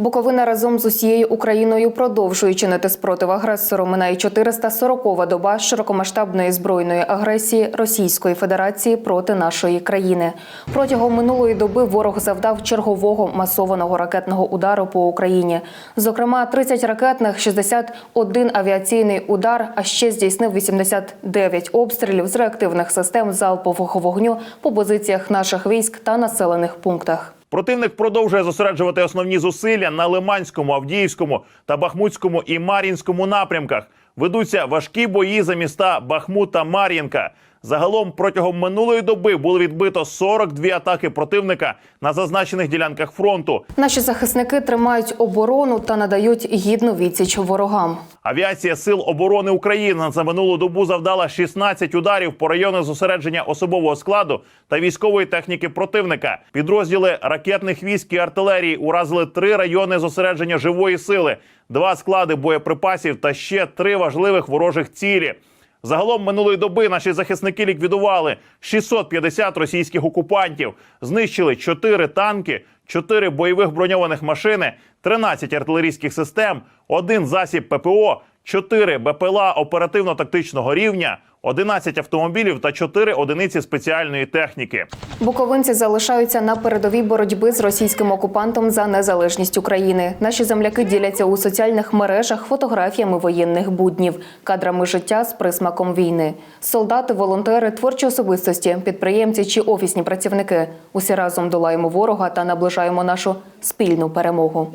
Буковина разом з усією Україною продовжує чинити спротив агресору. Минає 440-ва доба широкомасштабної збройної агресії Російської Федерації проти нашої країни. Протягом минулої доби ворог завдав чергового масованого ракетного удару по Україні. Зокрема, 30 ракетних, 61 авіаційний удар, а ще здійснив 89 обстрілів з реактивних систем залпового вогню по позиціях наших військ та населених пунктах. Противник продовжує зосереджувати основні зусилля на Лиманському, Авдіївському та Бахмутському і Мар'їнському напрямках. Ведуться важкі бої за міста Бахмут та Мар'їнка. Загалом протягом минулої доби було відбито 42 атаки противника на зазначених ділянках фронту. Наші захисники тримають оборону та надають гідну відсіч ворогам. Авіація Сил оборони України за минулу добу завдала 16 ударів по районах зосередження особового складу та військової техніки противника. Підрозділи ракетних військ і артилерії уразили три райони зосередження живої сили, два склади боєприпасів та ще три важливих ворожих цілі. Загалом минулої доби наші захисники ліквідували 650 російських окупантів, знищили 4 танки, 4 бойових броньованих машини, 13 артилерійських систем, один засіб ППО, 4 БПЛА оперативно-тактичного рівня, 11 автомобілів та 4 одиниці спеціальної техніки. Буковинці залишаються на передовій боротьби з російським окупантом за незалежність України. Наші земляки діляться у соціальних мережах фотографіями воєнних буднів, кадрами життя з присмаком війни. Солдати, волонтери, творчі особистості, підприємці чи офісні працівники. Усі разом долаємо ворога та наближаємо нашу спільну перемогу.